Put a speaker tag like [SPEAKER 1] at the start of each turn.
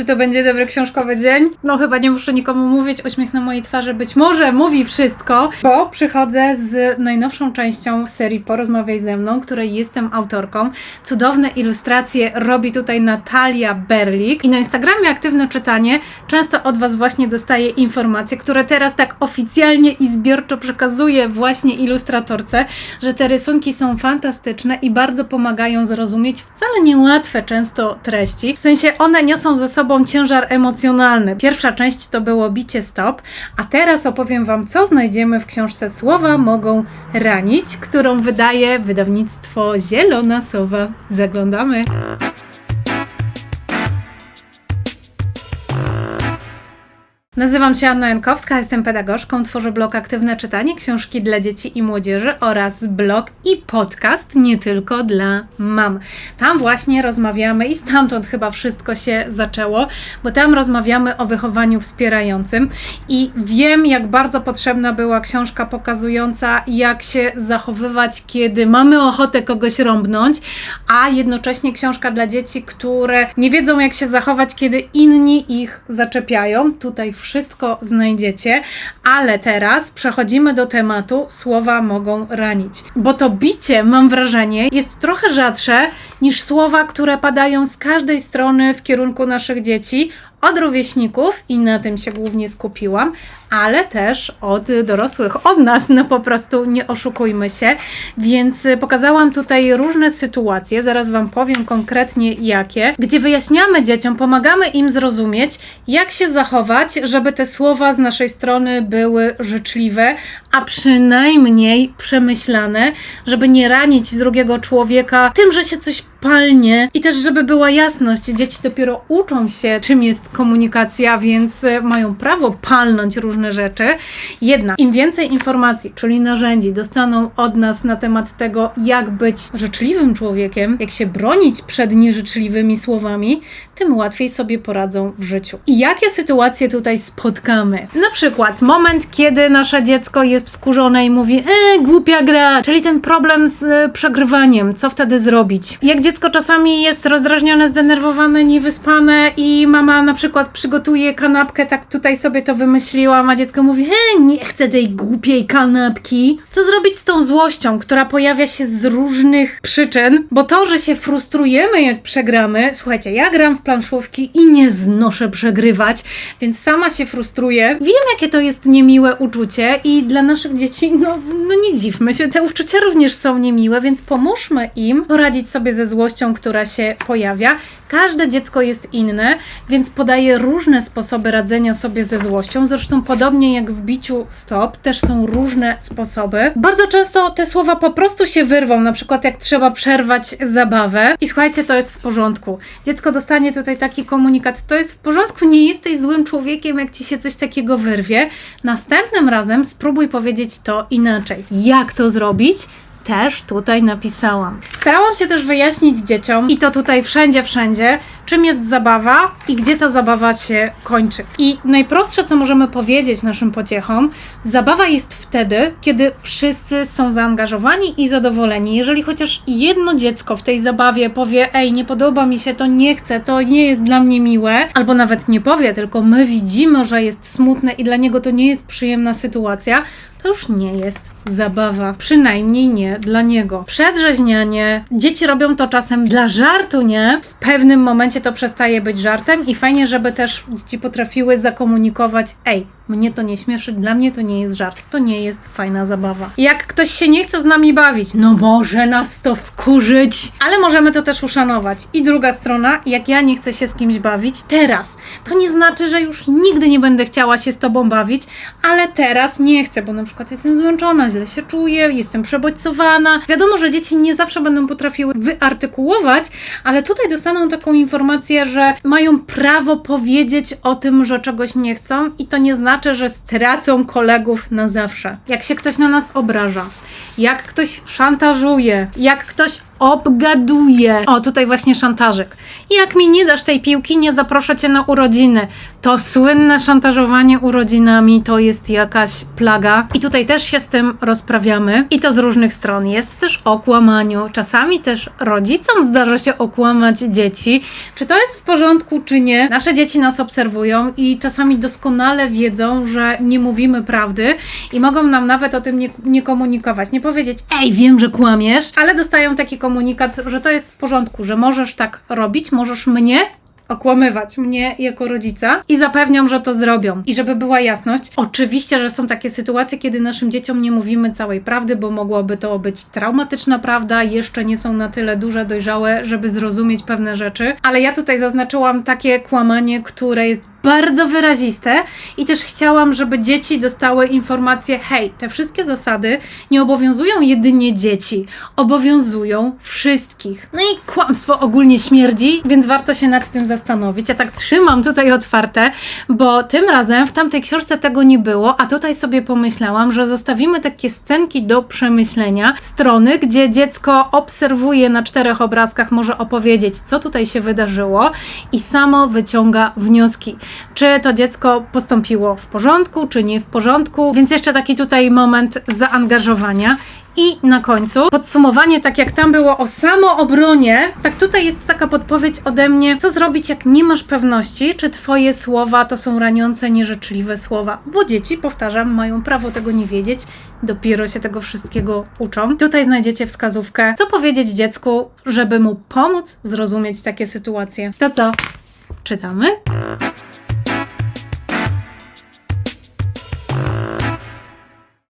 [SPEAKER 1] Czy to będzie dobry książkowy dzień? No chyba nie muszę nikomu mówić, uśmiech na mojej twarzy być może mówi wszystko, bo przychodzę z najnowszą częścią serii Porozmawiaj ze mną, której jestem autorką. Cudowne ilustracje robi tutaj Natalia Berlik i na Instagramie Aktywne Czytanie często od Was właśnie dostaję informacje, które teraz tak oficjalnie i zbiorczo przekazuję właśnie ilustratorce, że te rysunki są fantastyczne i bardzo pomagają zrozumieć wcale niełatwe często treści. W sensie one niosą ze sobą ciężar emocjonalny. Pierwsza część to było bicie stop, a teraz opowiem Wam, co znajdziemy w książce Słowa mogą ranić, którą wydaje wydawnictwo Zielona Sowa. Zaglądamy. Nazywam się Anna Jankowska, jestem pedagogzką, tworzę blog Aktywne Czytanie, książki dla dzieci i młodzieży oraz blog i podcast nie tylko dla mam. Tam właśnie rozmawiamy i stamtąd chyba wszystko się zaczęło, bo tam rozmawiamy o wychowaniu wspierającym i wiem, jak bardzo potrzebna była książka pokazująca, jak się zachowywać, kiedy mamy ochotę kogoś rąbnąć, a jednocześnie książka dla dzieci, które nie wiedzą, jak się zachować, kiedy inni ich zaczepiają. Tutaj wszystko znajdziecie, ale teraz przechodzimy do tematu słowa mogą ranić. Bo to bicie, mam wrażenie, jest trochę rzadsze niż słowa, które padają z każdej strony w kierunku naszych dzieci. Od rówieśników i na tym się głównie skupiłam, ale też od dorosłych, od nas, no po prostu nie oszukujmy się. Więc pokazałam tutaj różne sytuacje, zaraz Wam powiem konkretnie jakie, gdzie wyjaśniamy dzieciom, pomagamy im zrozumieć, jak się zachować, żeby te słowa z naszej strony były życzliwe, a przynajmniej przemyślane, żeby nie ranić drugiego człowieka tym, że się coś palnie i też, żeby była jasność, dzieci dopiero uczą się, czym jest komunikacja, więc e, mają prawo palnąć różne rzeczy. Jednak im więcej informacji, czyli narzędzi dostaną od nas na temat tego, jak być życzliwym człowiekiem, jak się bronić przed nieżyczliwymi słowami, tym łatwiej sobie poradzą w życiu. I jakie sytuacje tutaj spotkamy? Na przykład moment, kiedy nasze dziecko jest wkurzone i mówi, e, głupia gra, czyli ten problem z e, przegrywaniem, co wtedy zrobić? Jak dziecko czasami jest rozdrażnione, zdenerwowane, niewyspane i mama na przykład przygotuje kanapkę, tak tutaj sobie to wymyśliłam, a dziecko mówi, e, nie chcę tej głupiej kanapki. Co zrobić z tą złością, która pojawia się z różnych przyczyn? Bo to, że się frustrujemy, jak przegramy, słuchajcie, ja gram w planszówki i nie znoszę przegrywać, więc sama się frustruję. Wiem, jakie to jest niemiłe uczucie i dla naszych dzieci, no, no nie dziwmy się, te uczucia również są niemiłe, więc pomóżmy im poradzić sobie ze złością, która się pojawia. Każde dziecko jest inne, więc podaje różne sposoby radzenia sobie ze złością. Zresztą podobnie jak w biciu stop, też są różne sposoby. Bardzo często te słowa po prostu się wyrwą, na przykład jak trzeba przerwać zabawę. I słuchajcie, to jest w porządku. Dziecko dostanie tutaj taki komunikat, to jest w porządku, nie jesteś złym człowiekiem, jak ci się coś takiego wyrwie. Następnym razem spróbuj powiedzieć to inaczej. Jak to zrobić? Też tutaj napisałam. Starałam się też wyjaśnić dzieciom, i to tutaj wszędzie, wszędzie, czym jest zabawa i gdzie ta zabawa się kończy. I najprostsze, co możemy powiedzieć naszym pociechom, zabawa jest wtedy, kiedy wszyscy są zaangażowani i zadowoleni. Jeżeli chociaż jedno dziecko w tej zabawie powie, ej, nie podoba mi się, to nie chcę, to nie jest dla mnie miłe, albo nawet nie powie, tylko my widzimy, że jest smutne i dla niego to nie jest przyjemna sytuacja, to już nie jest zabawa. Przynajmniej nie dla niego. Przedrzeźnianie. Dzieci robią to czasem dla żartu, nie? W pewnym momencie to przestaje być żartem i fajnie, żeby też dzieci potrafiły zakomunikować, ej, mnie to nie śmieszy, dla mnie to nie jest żart, to nie jest fajna zabawa. Jak ktoś się nie chce z nami bawić, no może nas to wkurzyć, ale możemy to też uszanować. I druga strona, jak ja nie chcę się z kimś bawić teraz, to nie znaczy, że już nigdy nie będę chciała się z tobą bawić, ale teraz nie chcę, bo na przykład jestem zmęczona, źle się czuję, jestem przebodźcowana. Wiadomo, że dzieci nie zawsze będą potrafiły wyartykułować, ale tutaj dostaną taką informację, że mają prawo powiedzieć o tym, że czegoś nie chcą i to nie znaczy, że stracą kolegów na zawsze. Jak się ktoś na nas obraża, jak ktoś szantażuje, jak ktoś obgaduje. O, tutaj właśnie szantażyk. Jak mi nie dasz tej piłki, nie zaproszę cię na urodziny. To słynne szantażowanie urodzinami to jest jakaś plaga. I tutaj też się z tym rozprawiamy. I to z różnych stron. Jest też o kłamaniu. Czasami też rodzicom zdarza się okłamać dzieci. Czy to jest w porządku, czy nie? Nasze dzieci nas obserwują i czasami doskonale wiedzą, że nie mówimy prawdy i mogą nam nawet o tym nie, nie komunikować. Nie powiedzieć, ej, wiem, że kłamiesz, ale dostają taki komunikat, że to jest w porządku, że możesz tak robić, możesz mnie okłamywać mnie jako rodzica i zapewniam, że to zrobią. I żeby była jasność, oczywiście, że są takie sytuacje, kiedy naszym dzieciom nie mówimy całej prawdy, bo mogłaby to być traumatyczna prawda, jeszcze nie są na tyle duże, dojrzałe, żeby zrozumieć pewne rzeczy, ale ja tutaj zaznaczyłam takie kłamanie, które jest bardzo wyraziste i też chciałam, żeby dzieci dostały informację: hej, te wszystkie zasady nie obowiązują jedynie dzieci, obowiązują wszystkich. No i kłamstwo ogólnie śmierdzi, więc warto się nad tym zastanowić. Ja tak trzymam tutaj otwarte, bo tym razem w tamtej książce tego nie było, a tutaj sobie pomyślałam, że zostawimy takie scenki do przemyślenia, strony, gdzie dziecko obserwuje na czterech obrazkach, może opowiedzieć, co tutaj się wydarzyło i samo wyciąga wnioski czy to dziecko postąpiło w porządku, czy nie w porządku. Więc jeszcze taki tutaj moment zaangażowania. I na końcu podsumowanie, tak jak tam było o samoobronie, tak tutaj jest taka podpowiedź ode mnie, co zrobić, jak nie masz pewności, czy twoje słowa to są raniące, nieżyczliwe słowa. Bo dzieci, powtarzam, mają prawo tego nie wiedzieć, dopiero się tego wszystkiego uczą. Tutaj znajdziecie wskazówkę, co powiedzieć dziecku, żeby mu pomóc zrozumieć takie sytuacje. To co? Czytamy?